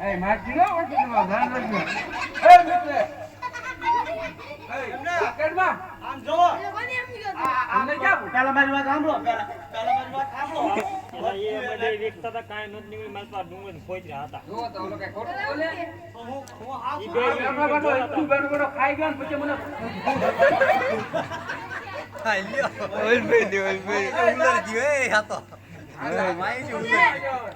એ મારતી ન હોય તો તમારું ધ્યાન રાખજો. એ મિત્ર. એ પકડમાં આમ જોવો. અમને ક્યાં પૂછ? પેલા મારી વાત સાંભળો. પેલા પેલા મારી વાત સાંભળો. એ બધે વેચતા હતા કાંઈ નહોતું નીકળ્યું. મારા પાસે ડુંગર ખોઈ રહ્યા હતા. જુઓ તો ઓલો કઈ ખોટું બોલે. હું હું હાવ ઈ બે બેઠો બેઠો તું બેઠો બેઠો ખાઈ ગયો ને પછી મને આમાં ઓલ ભાઈ ઓલ ભાઈ ઉંદર જીવે આ ફોન લાવી આ. છોકરી આવે, આગળ આવે.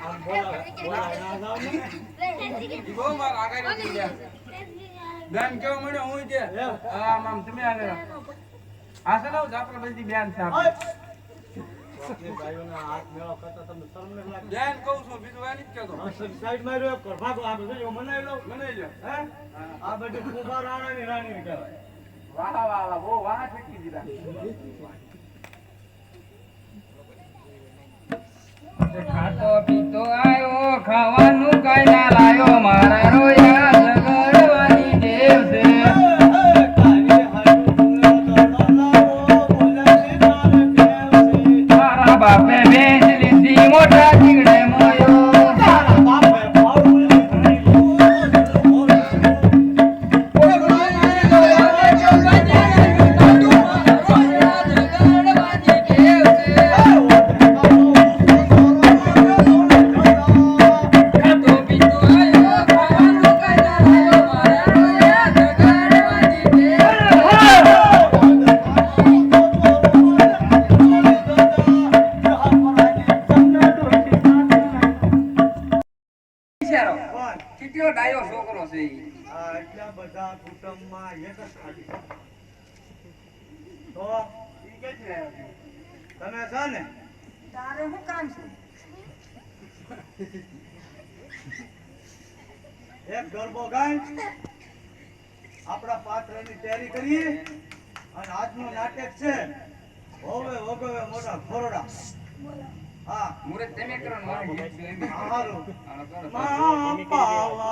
આમ બોલાવે બોલાવે ના જાવ ને ઈ બહુ માર આગળ હતી લ્યા. બેન કેવો મળ્યો હું મામ તમે આગળ આ છે ને બધી બેન છે ખાતો પીતો આયો ખાવાનું કઈ ના લાયો મારા. બાપે વેચ લીધી મોટા કેટલો ડાયો છોકરો છે એટલા બધા કુટુંબમાં એક જ ખાલી તો? ઈ ક્યાંથી છે? તમે છો? ને એક ગરબો ગાય. આપણા પાત્રની તૈયારી કરીએ. અને આજનું નાટક છે હોવે વગવે મોટા ખોરડા હા. મુરત તમે કરો મારું પાવા